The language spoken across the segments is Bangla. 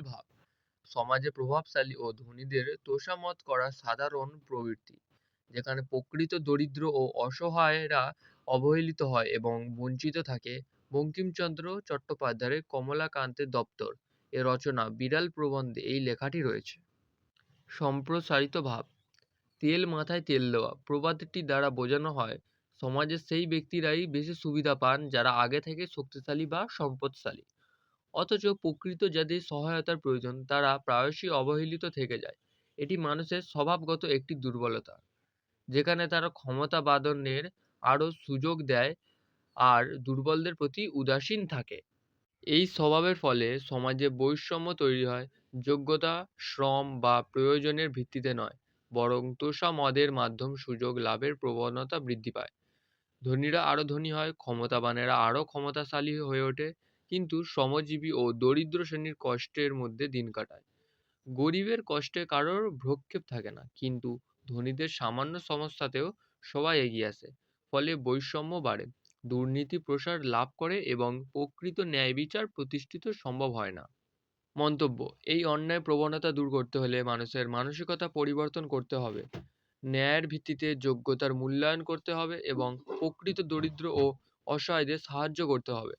ভাব। সমাজে প্রভাবশালী ও ধনীদের তোষামত করা সাধারণ প্রবৃত্তি, যেখানে প্রকৃত দরিদ্র ও অসহায়রা অবহেলিত হয় এবং বঞ্চিত থাকে, বঙ্কিমচন্দ্র চট্টোপাধ্যায়ের কমলাকান্তের দপ্তর। এর রচনা বিড়াল প্রবন্ধে এই লেখাটি রয়েছে। সম্প্রসারিত ভাব, তেল মাথায় তেল দেওয়া, প্রবাদটি দ্বারা বোঝানো হয়, সমাজের সেই ব্যক্তিরাই বেশি সুবিধা পান যারা আগে থেকে শক্তিশালী বা সম্পদশালী। অথচ প্রকৃত যাদের সহায়তার প্রয়োজন, তারা প্রায়শই অবহেলিত থেকে যায়। এটি মানুষের স্বভাবগত একটি দুর্বলতা, যেখানে তারা ক্ষমতা বাদনের আরও সুযোগ দেয় আর দুর্বলদের প্রতি উদাসীন থাকে। এই স্বভাবের ফলে সমাজে বৈষম্য তৈরি হয়, যোগ্যতা, শ্রম বা প্রয়োজনের ভিত্তিতে নয়, বরং তোষা মদের মাধ্যম সুযোগ লাভের প্রবণতা বৃদ্ধি পায়। ধনীরা আরও ধনী হয়, ক্ষমতাবানেরা আরও ক্ষমতাশালী হয়ে ওঠে কিন্তু শ্রমজীবী ও দরিদ্র শ্রেণির কষ্টের মধ্যে দিন কাটায়। গরিবের কষ্টে কারোর ভ্রক্ষেপ থাকে না, কিন্তু ধনীদের সামান্য সমস্যাতেও সবাই এগিয়ে আসে, ফলে বৈষম্য বাড়ে, দুর্নীতি প্রসার লাভ করে এবং প্রকৃত ন্যায় বিচার প্রতিষ্ঠিত সম্ভব হয় না। মন্তব্য, এই অন্যায় প্রবণতা দূর করতে হলে মানুষের মানসিকতা পরিবর্তন করতে হবে, ন্যায়ের ভিত্তিতে যোগ্যতার মূল্যায়ন করতে হবে এবং প্রকৃত দরিদ্র ও অসহায়দের সাহায্য করতে হবে।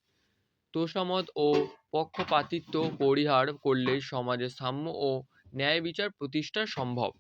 তোষামদ ও পক্ষপাতিত্ব পরিহার করলে সমাজে সাম্য ও ন্যায় বিচার প্রতিষ্ঠা সম্ভব।